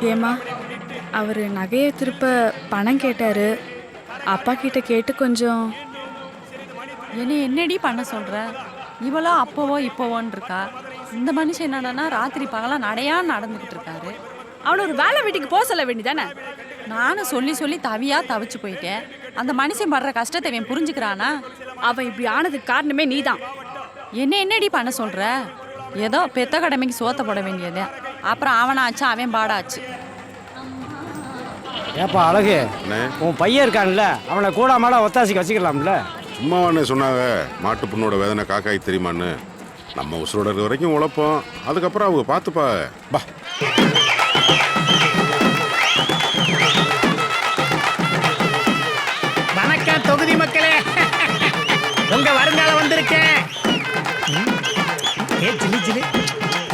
ஏமா அவர் நகையை திருப்ப பணம் கேட்டாரு. அப்பா கிட்ட கேட்டு கொஞ்சம். என்னை என்னடி பண்ண சொல்ற? இவளோ அப்போவோ இப்போவோன்னு இருக்கா இந்த மனுஷன் என்னடான்னா ராத்திரி பகலாக நடையா நடந்துகிட்டு இருக்காரு. அவனை ஒரு வேலை வீட்டுக்கு போக சொல்ல வேண்டிதானே? நானும் சொல்லி சொல்லி தவியா தவிச்சு போயிட்டேன். அந்த மனுஷன் படுற கஷ்டத்தை இவன் புரிஞ்சுக்கிறானா? அவன் இப்படி ஆனதுக்கு காரணமே நீதான். என்ன என்னடி பண்ண சொல்ற? ஏதோ பெத்த கடமைக்கு சோத்த போட வேண்டியதே. அப்புறம் அவனாச்சு அவன் பாடாச்சு. ஏப்பா அழகு. உன் பையன் இருக்கான்ல அவனை கூட மாட ஒத்தாசிக்கு வச்சுக்கலாம்ல. சும்மாவாண்ணே சொன்னாங்க மாட்டு பொண்ணோட வேதனை காக்காய் தெரியுமான்னு. நம்ம உசுரோட இருக்கிற வரைக்கும் உழைப்போம். அதுக்கப்புறம் அவங்க பார்த்துப்பா. பா. வணக்கம் தொகுதி மக்களே. உங்க வருங்காலம் வந்திருக்கேன். ஏ ஜிலி ஜிலி.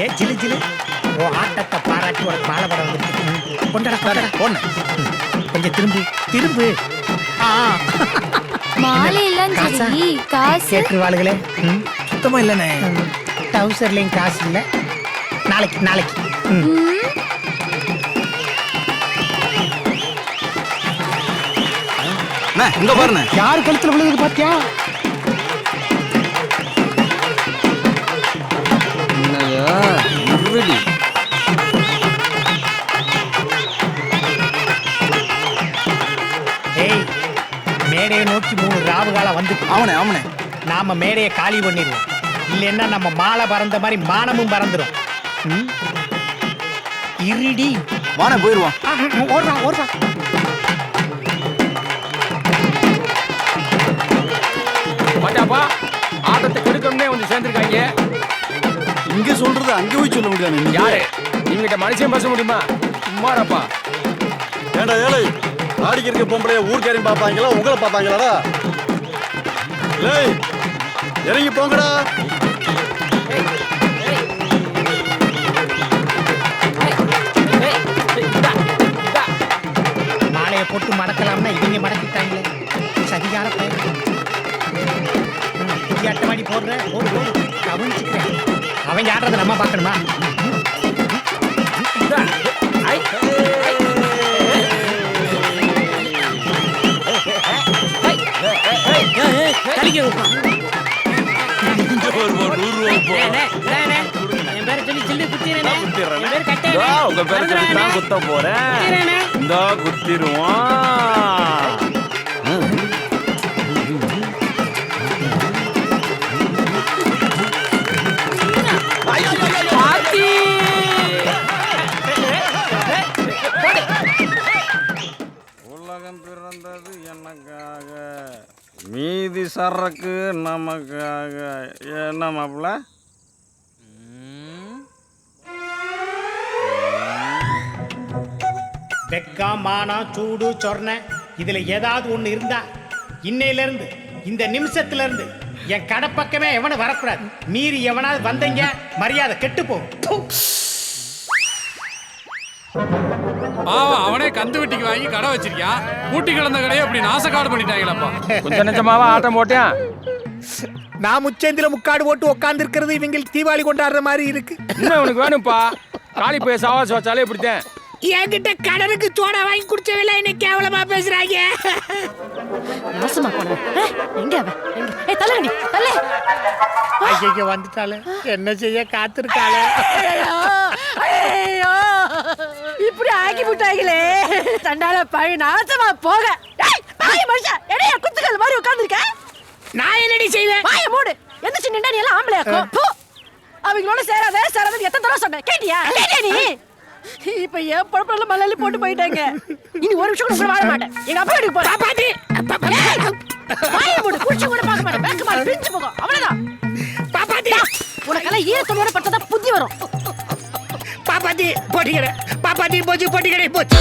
ஏ ஜிலி ஜிலி. ஓ ஆட்டத்தை பாராட்டி உனக்கு மாலை படம் வந்துருக்கு கொண்டட கொண்டட. பொண்ணு கொஞ்சம் திரும்பு திரும்பு. ஆ. மாலை எல்லாம் காசா? சரி காசு? கேட்டுருவாளுகளே. சுத்தமா இல்லைண்ணே. டவுசர்லையும் காசு இல்லை. நாளைக்கு நாளைக்கு. இங்க பாருண்ணே. யார் கழுத்துல விழுது பாத்தியா? மேடையை நோக்கி மூணு ராவு காலம் வந்து அவனே அவனே நாம மேடையை காலி பண்ணிடுவோம். இல்லைன்னா நம்ம மாலை பறந்த மாதிரி மானமும் பறந்துடும்? இருடி. வானே ம், ஓடுறான் ஓடுறான் பாட்டாப்பா ஆட்டத்தை கெடுக்கணும்னே வந்து சேர்ந்துருக்காங்க. இங்க சொல்றது அங்க போய் சொல்ல முடியாது யாரு? இவங்கிட்ட மனுஷன் பேச முடியுமா? சும்மாடாப்பா. ஏண்டா ஏழை? ஆடிக்கிறக்க பொம்பளைய ஊர்க்காரையும் பார்ப்பாங்களா? உங்களை பார்ப்பாங்களாடா? லேய் இறங்கி போங்கடா. மாலையை போட்டு மடக்கலாம்னா இவங்க மடக்கிட்டாங்களே. சதிகார பையன் ம், புதிய போடுற போடு போடு. கவனிச்சுக்கிறேன். அவங்க ஆடுறத நம்ம பார்க்கணுமா? உங்க பேரை சொல்லி தான் குத்த போறேன். இந்த குத்திருவான் உலகம் பிறந்தது எனக்காக. மீதி சரக்கு நமக்காக. என்ன மாப்பிள்ள? வெக்கம் மானம் சூடு சொர்ண இதுல ஏதாவது ஒண்ணு இருந்தா இன்னையில இருந்து இந்த நிமிஷத்துல இருந்து என் கடை பக்கமே எவனும் வரக்கூடாது. மீறி எவனாவது வந்தீங்க மரியாதை கெட்டு போகும். பாவம் அவனே கந்து வெட்டிக்கு வாங்கி கடை வச்சிருக்கான் பூட்டி கிடந்த கடையை அப்படி நாசக்காடு பண்ணிட்டாங்களப்பா கொஞ்சம் நெஞ்சமாவா ஆட்டம் போட்டேன் நான் முச்சேந்தில முக்காடு போட்டு உட்கார்ந்து இருக்கிறது இவங்களுக்கு தீபாவளி கொண்டாடுற மாதிரி இருக்கு. இன்னும் உனக்கு வேணும்ப்பா. காளி போய் சவாஸ் வச்சாலே இப்படித்தான். என்கிட்ட கடனுக்கு சோடா வாங்கி குடிச்சவில்லை என்ன கேவலமா பேசுறாங்க. மோசமா போன. எங்க அவ? ஐயோ வந்துட்டாளே. என்ன செய்ய காத்திருக்காளே. ஐயோ இப்படி ஆக்கி விட்டாங்களே தண்டால பழி நாசமா போக. டேய், பாய் மனுஷன் என்னைய குத்துக்கல் மாதிரி உட்கார்ந்திருக்க? நான் என்னடி செய்வேன்? வாய மூடு. எந்திரிச்சு நின்றா நீ எல்லாம் ஆம்பளையாக்கும் போ. அவங்களோட சேராத சேராத எத்தனை தடவை சொன்னேன். கேட்டியா? கேட்டியா நீ? இப்ப என் பொழப்புல மலையில போட்டு போயிட்டாங்க. இனி ஒரு நிமிஷம் கூட வாழ மாட்டேன். எங்க அப்பா வீட்டுக்கு போறேன் வாய மூடு. குடிச்சு கூட பார்க்க மாட்டேன். பேங்க் மாடு பிரிஞ்சு போகும். ஈரத்தோட பட்டதா புத்தி வரும்? பாப்பாத்தி போட்டிக்கிறேன் பாப்பாத்தி போச்சு போட்டிக்கிறேன் போச்சு.